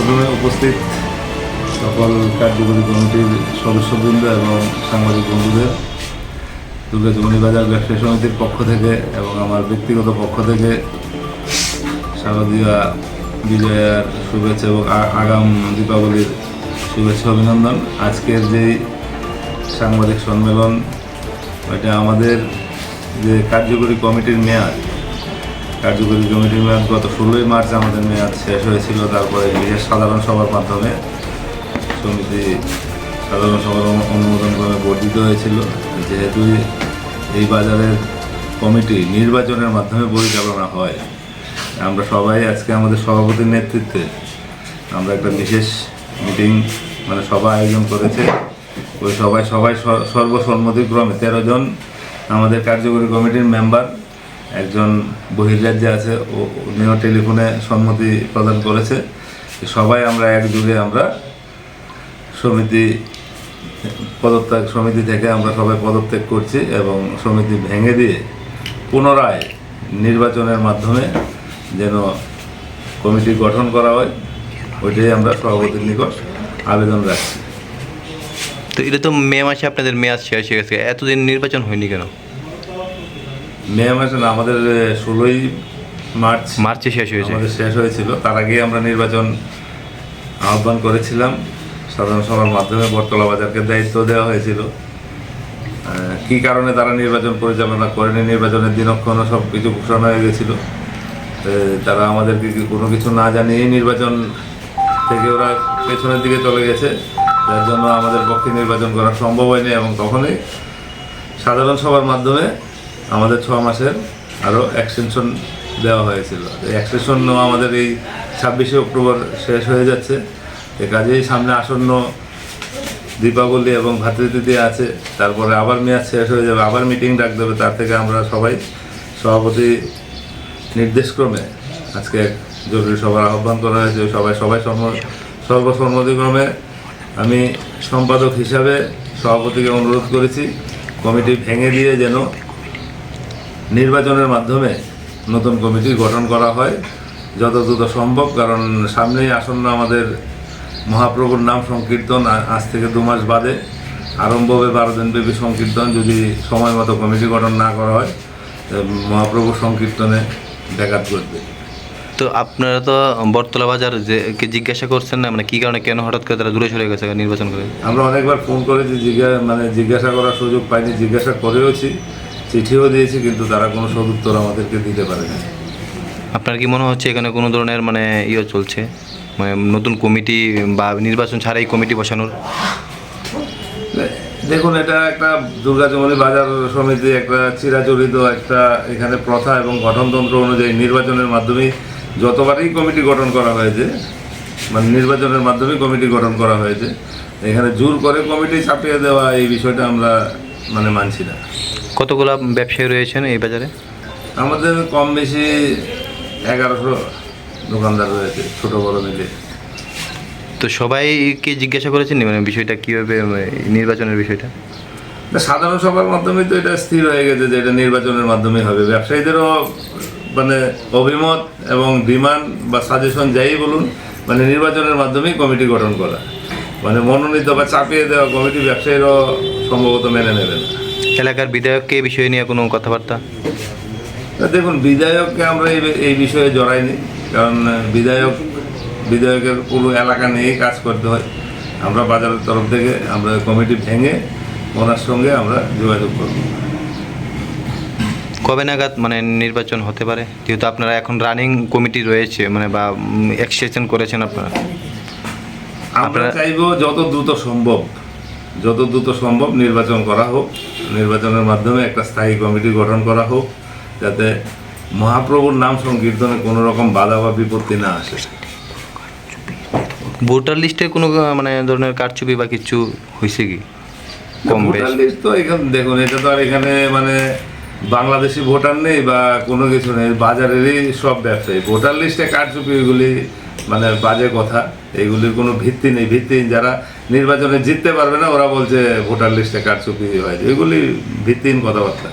প্রথমে উপস্থিত সকল কার্যকরী কমিটির সদস্যবৃন্দ এবং সাংবাদিক বন্ধুদের দুর্গা বাজার ব্যবসায়ী সমিতির পক্ষ থেকে এবং আমার ব্যক্তিগত পক্ষ থেকে শারদীয়া বিজয়ার শুভেচ্ছা এবং আগাম দীপাবলির শুভেচ্ছা অভিনন্দন। আজকের যেই সাংবাদিক সম্মেলন এটা আমাদের যে কার্যকরী কমিটির মেয়াদ কার্যকরী কমিটির মেয়াদ গত ষোলোই মার্চ আমাদের মেয়াদ শেষ হয়েছিল, তারপরে বিশেষ সাধারণ সভার মাধ্যমে সমিতি সাধারণ সভার অনুমোদন ক্রমে বর্ধিত হয়েছিল। যেহেতু এই বাজারের কমিটি নির্বাচনের মাধ্যমে পরিচালনা হয়, আমরা সবাই আজকে আমাদের সভাপতির নেতৃত্বে আমরা একটা বিশেষ মিটিং মানে সভা আয়োজন করেছে। ওই সবাই সবাই সর্বসম্মতিক্রমে তেরো জন আমাদের কার্যকরী কমিটির মেম্বার একজন বহির্রাজ্যে আছে, ও উনিও টেলিফোনে সম্মতি প্রদান করেছে সবাই আমরা একযোগে আমরা সমিতি, পদত্যাগ সমিতি থেকে আমরা সবাই পদত্যাগ করছি এবং সমিতি ভেঙে দিয়ে পুনরায় নির্বাচনের মাধ্যমে যেন কমিটি গঠন করা হয়, ওইটাই আমরা সভাপতির নিকট আবেদন রাখছি। তো এটা তো মে মাসে আপনাদের মেয়াদ শেষ হয়ে গেছে। এতদিন নির্বাচন হয়নি কেন? মে মাসে না আমাদের ষোলোই মার্চ মার্চে শেষ হয়েছে। আমাদের শেষ হয়েছিল। তার আগে আমরা নির্বাচন আহ্বান করেছিলাম। সাধারণ সভার মাধ্যমে বটতলা বাজারকে দায়িত্ব দেওয়া হয়েছিল। কী কারণে তারা নির্বাচন পরিচালনা করেনি নির্বাচনের দিনক্ষণও সব কিছু ঘোষণা হয়ে গেছিল। তারা আমাদেরকে কোনো কিছু না জানিয়েই নির্বাচন থেকে ওরা পেছনের দিকে চলে গেছে যার জন্য আমাদের পক্ষে নির্বাচন করা সম্ভব হয়নি এবং তখনই সাধারণ সভার মাধ্যমে আমাদের ছ মাসের আরও এক্সটেনশন দেওয়া হয়েছিল। এই এক্সটেনশনও আমাদের এই ছাব্বিশে অক্টোবর শেষ হয়ে যাচ্ছে। এ কাজেই সামনে আসন্ন দীপাবলি এবং ভাতৃদ্বিতীয়া আছে, তারপরে আবার মেয়াদ শেষ হয়ে যাবে, আবার মিটিং ডাক দেবে, তার থেকে আমরা সবাই সভাপতি নির্দেশক্রমে আজকে জরুরি সভার আহ্বান করা হয়েছে। সবাই সবাই সর্ব- সর্বসম্মতিক্রমে আমি সম্পাদক হিসাবে সভাপতিকে অনুরোধ করেছি, কমিটি ভেঙে দিয়ে যেন নির্বাচনের মাধ্যমে নতুন কমিটি গঠন করা হয় যত দ্রুত সম্ভব কারণ সামনেই আসন্ন আমাদের মহাপ্রভুর নাম সংকীর্তন আজ থেকে দু মাস বাদে আরম্ভ হবে বারো দিনব্যাপী সংকীর্তন যদি সময় মতো কমিটি গঠন না করা হয় মহাপ্রভুর সংকীর্তনে ব্যাঘাত ঘটবে। তো আপনারা তো বটতলা বাজার যে কে জিজ্ঞাসা করছেন না মানে কী কারণে কেন হঠাৎ করে তারা দূরে সরে গেছে নির্বাচন করে? আমরা অনেকবার ফোন করেছি জিজ্ঞাসা মানে জিজ্ঞাসা করার সুযোগ পাইনি জিজ্ঞাসা করেওছি চিঠিও দিয়েছি কিন্তু তারা কোনো সদুত্তর আমাদেরকে দিতে পারে না আপনার কি মনে হচ্ছে এখানে কোনো ধরনের মানে ইয়ে চলছে? মানে নতুন কমিটি বা নির্বাচন ছাড়াই কমিটি বসানোর? দেখুন এটা একটা দুর্গাচমনি বাজার সমিতি একটা চিরাচরিত একটা এখানে প্রথা এবং গঠনতন্ত্র অনুযায়ী নির্বাচনের মাধ্যমে যতবারই কমিটি গঠন করা হয়েছে মানে নির্বাচনের মাধ্যমে কমিটি গঠন করা হয়েছে এখানে জোর করে কমিটি চাপিয়ে দেওয়া এই বিষয়টা আমরা মানে মানছি না। কতগুলো ব্যবসায়ী রয়েছেন এই বাজারে? আমাদের কম বেশি এগারোশো দোকানদার রয়েছে ছোট বড় মিলে। তো সবাইকে জিজ্ঞাসা করেছেন? মানে বিষয়টা কীভাবে নির্বাচনের বিষয়টা? সাধারণ সভার মাধ্যমে তো এটা স্থির হয়ে গেছে যে এটা নির্বাচনের মাধ্যমে হবে। ব্যবসায়ীদেরও মানে অভিমত এবং ডিমান্ড বা সাজেশন যাই বলুন মানে নির্বাচনের মাধ্যমেই কমিটি গঠন করা। মানে মনোনীত বা চাপিয়ে দেওয়া কমিটি ব্যবসায়ীরাও সম্ভবত মেনে নেবে এলাকার বিধায়ককে এই বিষয় নিয়ে কোনো কথাবার্তা? দেখুন বিধায়ককে আমরা এই এই বিষয়ে জড়াইনি কারণ বিধায়ক বিধায়কের পুরো এলাকা নিয়েই কাজ করতে হয়। আমরা বাজারের তরফ থেকে আমরা কমিটি ভেঙে ওনার সঙ্গে আমরা যোগাযোগ করব। কবে নাগাদ মানে নির্বাচন হতে পারে? যেহেতু আপনারা এখন রানিং কমিটি রয়েছে মানে বা এক্সটেনশন করেছেন আপনারা। আমরা চাইব যত দ্রুত সম্ভব যত দ্রুত সম্ভব নির্বাচন করা হোক নির্বাচনের মাধ্যমে একটা স্থায়ী কমিটি গঠন করা হোক যাতে মহাপ্রভুর নাম সংকীর্তনে কোনো রকম বাধা বা বিপত্তি না আসে। ভোটার লিস্টে কোনো মানে ধরনের কারচুপি বা কিছু হয়েছে কি? কম ভোটার লিস্ট তো এখানে দেখুন এটা তো আর এখানে মানে বাংলাদেশি ভোটার নেই বা কোনো কিছু নেই বাজারেরই সব ব্যবসায়ী। ভোটার লিস্টে কারচুপি এগুলি মানে বাজে কথা। এগুলির কোনো ভিত্তি নেই। ভিত্তিহীন যারা নির্বাচনে জিততে পারবে না, ওরা বলছে ভোটার লিস্টে কারচুপি হয়েছে এগুলি ভিত্তিহীন কথাবার্তা।